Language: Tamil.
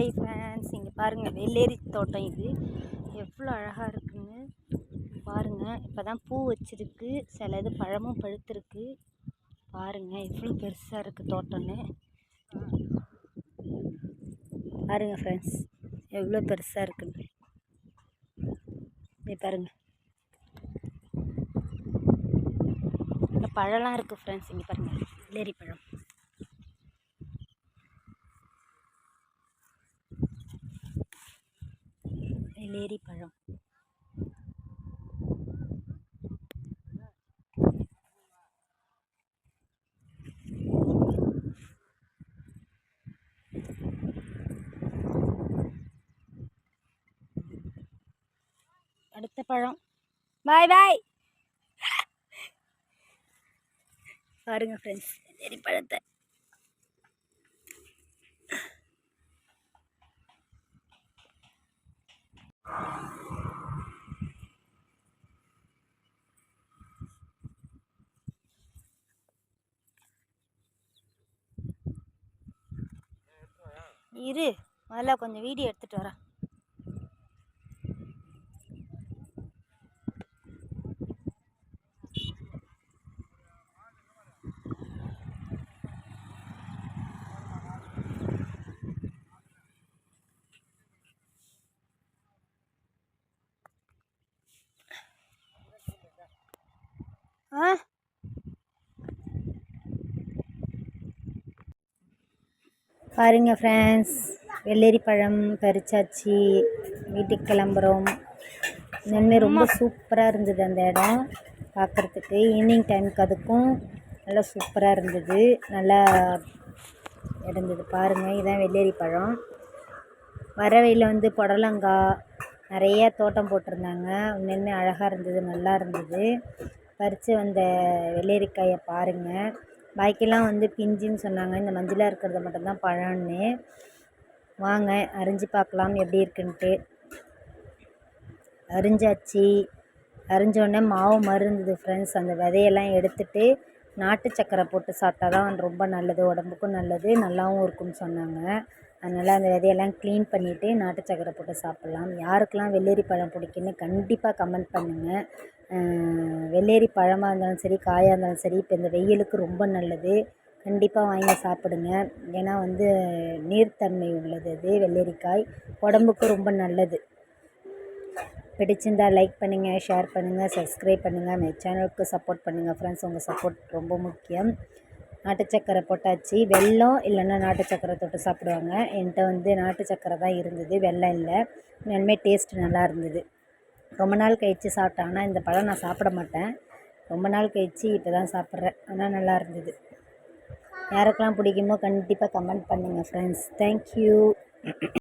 ஹை ஃப்ரெண்ட்ஸ் இங்கே பாருங்கள் வெள்ளேரி தோட்டம் இது. எவ்வளோ அழகாக இருக்குதுன்னு பாருங்கள் இப்போ தான் பூ வச்சுருக்கு. சில இது பழமும் பழுத்திருக்கு. பாருங்கள் எவ்வளோ பெருசாக இருக்குது தோட்டம்னு. பாருங்கள் ஃப்ரெண்ட்ஸ் எவ்வளோ பெருசாக இருக்குன்னு. இங்கே பாருங்கள் இந்த பழம்லாம் இருக்குது ஃப்ரெண்ட்ஸ் இங்கே பாருங்கள் வெள்ளேரி பழம். வெள்ளேரி பழம். அடுத்த பழம். பாய் பாய் பாருங்க ஃப்ரெண்ட்ஸ் வெள்ளேரி பழத்தை. இரு முதல்ல கொஞ்சம் வீடியோ எடுத்துகிட்டு வரேன். ஆ? பாருங்க ஃப்ரெண்ட்ஸ் வெள்ளரி பழம் பறிச்சாச்சு வீட்டுக்கு கிளம்புறோம். இனிமேல் ரொம்ப சூப்பராக இருந்தது அந்த இடம் பார்க்குறதுக்கு ஈவினிங் டைமுக்கு அதுக்கும் நல்லா சூப்பராக இருந்தது. நல்லா இருந்தது. பாருங்கள் இதுதான் வெள்ளரி பழம் வர வழியில் வந்து புடலங்காய் நிறைய தோட்டம் போட்டிருந்தாங்க. உண்மையுமே அழகாக இருந்தது நல்லா இருந்தது. பறித்து வந்த வெள்ளரிக்காயை பாருங்கள் பாக்கியெல்லாம் வந்து பிஞ்சுன்னு சொன்னாங்க. இந்த மஞ்சளாக இருக்கிறது மட்டும்தான் பழம்னு. வாங்க அரிஞ்சு பார்க்கலாம் எப்படி இருக்குன்ட்டு. அரிஞ்சாச்சு. அரிஞ்சோடனே மாவு மருந்தது ஃப்ரெண்ட்ஸ் அந்த விதையெல்லாம் எடுத்துட்டு நாட்டு சக்கரை போட்டு சாப்பிட்டா தான் ரொம்ப நல்லது. உடம்புக்கும் நல்லது நல்லாவும் இருக்கும்னு சொன்னாங்க. அதனால் அந்த விதையெல்லாம் க்ளீன் பண்ணிவிட்டு நாட்டு சக்கரை போட்டு சாப்பிட்லாம். யாருக்கெல்லாம் வெள்ளரி பழம் பிடிக்குன்னு கண்டிப்பாக கமெண்ட் பண்ணுங்கள் வெள்ளரி பழமாக இருந்தாலும் சரி காயாக இருந்தாலும் சரி இப்போ இந்த வெயிலுக்கு ரொம்ப நல்லது. கண்டிப்பாக வாங்கி சாப்பிடுங்க. ஏன்னா வந்து நீர்த்தன்மை உள்ளது அது வெள்ளரிக்காய். உடம்புக்கு ரொம்ப நல்லது. பிடிச்சிருந்தா லைக் பண்ணுங்கள் ஷேர் பண்ணுங்கள் சப்ஸ்கிரைப் பண்ணுங்கள் மை சேனலுக்கு சப்போர்ட் பண்ணுங்கள் ஃப்ரெண்ட்ஸ் உங்கள் சப்போர்ட் ரொம்ப முக்கியம். நாட்டு சக்கரை போட்டாச்சு. வெல்லம் இல்லைன்னா நாட்டு சக்கரை தொட்டு சாப்பிடுவாங்க. என்கிட்ட வந்து நாட்டு சக்கரை தான் இருந்தது. வெல்லம் இல்லை. உண்மையுமே டேஸ்ட் நல்லா இருந்தது. ரொம்ப நாள் கழித்து சாப்பிட்டாங்கன்னா இந்த பழம் நான் சாப்பிட மாட்டேன். ரொம்ப நாள் கழித்து இப்போ தான் சாப்பிட்றேன். ஆனால் நல்லா இருந்தது. யாருக்கெல்லாம் பிடிக்குமோ கண்டிப்பாக கமெண்ட் பண்ணுங்கள் ஃப்ரெண்ட்ஸ் தேங்க்யூ